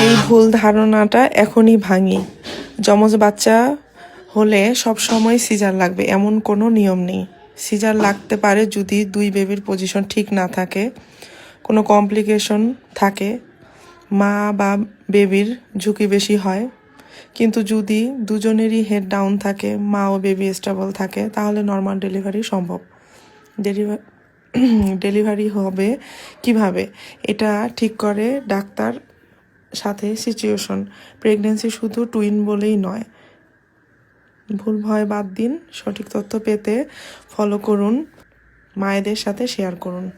এই ভুল ধারণাটা এখনই ভাঙি। যমজ বাচ্চা হলে সব সময় সিজার লাগবে, এমন কোনো নিয়ম নেই। সিজার লাগতে পারে যদি দুই বেবির পজিশন ঠিক না থাকে, কোনো কমপ্লিকেশন থাকে, মা বা বেবির ঝুঁকি বেশি হয়। কিন্তু যদি দুজনেরই হেড ডাউন থাকে, মা ও বেবি স্টেবল থাকে, তাহলে নর্মাল ডেলিভারি সম্ভব। ডেলিভারি ডেলিভারি হবে কীভাবে? এটা ঠিক করে ডাক্তার সাথে সিচুয়েশন প্রেগনেন্সি শুধু টুইন বলেই নয়। ভুল ভয় বাদ দিন, সঠিক তথ্য পেতে ফলো করুন, মায়েদের সাথে শেয়ার করুন।